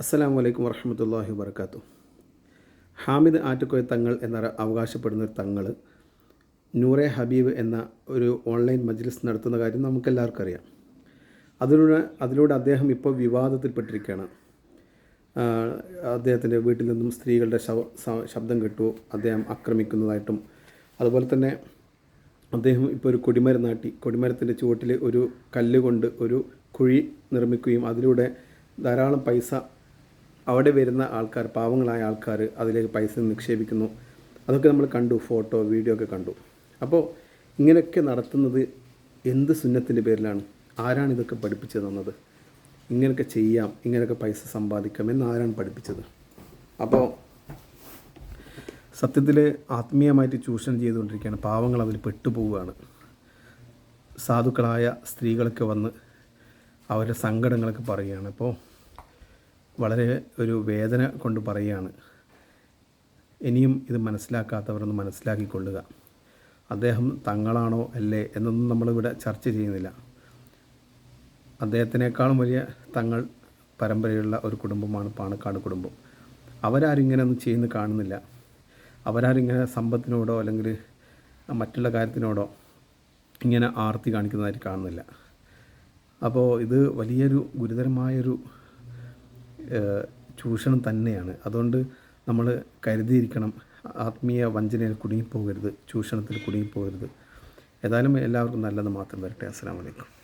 അസ്സലാമു വലൈക്കും വർഹമത്തല്ലാഹി വർക്കാത്തു ഹാമിദ് ആറ്റക്കോയ തങ്ങൾ എന്ന അവകാശപ്പെടുന്ന തങ്ങൾ നൂറെ ഹബീബ് എന്ന ഒരു ഓൺലൈൻ മജ്ലിസ് നടത്തുന്ന കാര്യം നമുക്കെല്ലാവർക്കും അറിയാം അതിലൂടെ അതിലൂടെ അദ്ദേഹം ഇപ്പോൾ വിവാദത്തിൽപ്പെട്ടിരിക്കുകയാണ്. അദ്ദേഹത്തിന്റെ വീട്ടിൽ നിന്നും സ്ത്രീകളുടെ ശബ്ദം കേട്ടു അദ്ദേഹം ആക്രമിക്കുന്നതായിട്ടും. അതുപോലെ തന്നെ അദ്ദേഹം ഇപ്പോൾ ഒരു കൊടിമരം നാട്ടി കൊടിമരത്തിന്റെ ചുവട്ടിൽ ഒരു കല്ല് കൊണ്ട് ഒരു കുഴി നിർമ്മിക്കുകയും അതിലൂടെ ധാരാളം പൈസ അവിടെ വരുന്ന ആൾക്കാർ പാവങ്ങളായ ആൾക്കാർ അതിലേക്ക് പൈസ നിക്ഷേപിക്കുന്നു. അതൊക്കെ നമ്മൾ കണ്ടു ഫോട്ടോ വീഡിയോ ഒക്കെ കണ്ടു. അപ്പോൾ ഇങ്ങനെയൊക്കെ നടത്തുന്നത് എന്ത് സുന്നത്തിന്റെ പേരിലാണ്? ആരാണ് ഇതൊക്കെ പഠിപ്പിച്ചു തന്നത്? ഇങ്ങനെയൊക്കെ ചെയ്യാം ഇങ്ങനെയൊക്കെ പൈസ സമ്പാദിക്കാം എന്ന് ആരാണ് പഠിപ്പിച്ചത്? അപ്പോൾ സത്യത്തിൽ ആത്മീയമായിട്ട് ചൂഷണം ചെയ്തുകൊണ്ടിരിക്കുകയാണ്. പാവങ്ങൾ അതിൽ പെട്ടുപോവുകയാണ്. സാധുക്കളായ സ്ത്രീകളൊക്കെ വന്ന് അവരുടെ സങ്കടങ്ങളൊക്കെ പറയുകയാണ്. അപ്പോൾ വളരെ ഒരു വേദന കൊണ്ട് പറയുകയാണ്. ഇനിയും ഇത് മനസ്സിലാക്കാത്തവരൊന്ന് മനസ്സിലാക്കിക്കൊള്ളുക. അദ്ദേഹം തങ്ങളാണോ അല്ലേ എന്നൊന്നും നമ്മളിവിടെ ചർച്ച ചെയ്യുന്നില്ല. അദ്ദേഹത്തിനേക്കാളും വലിയ തങ്ങൾ പരമ്പരയുള്ള ഒരു കുടുംബമാണ് പാണക്കാട് കുടുംബം. അവരാരും ഇങ്ങനെ ഒന്നും ചെയ്യുന്ന കാണുന്നില്ല. അവരാരും ഇങ്ങനെ സമ്പത്തിനോടോ അല്ലെങ്കിൽ മറ്റുള്ള കാര്യത്തിനോടോ ഇങ്ങനെ ആർത്തി കാണിക്കുന്നതായിട്ട് കാണുന്നില്ല. അപ്പോൾ ഇത് വലിയൊരു ഗുരുതരമായൊരു ചൂഷണം തന്നെയാണ്. അതുകൊണ്ട് നമ്മൾ കരുതിയിരിക്കണം ആത്മീയ വഞ്ചനയിൽ കുടുങ്ങിപ്പോകരുത് ചൂഷണത്തിൽ കുടുങ്ങിപ്പോകരുത്. ഏതായാലും എല്ലാവർക്കും നല്ലത് മാത്രം വരട്ടെ. അസ്സാം വലൈക്കും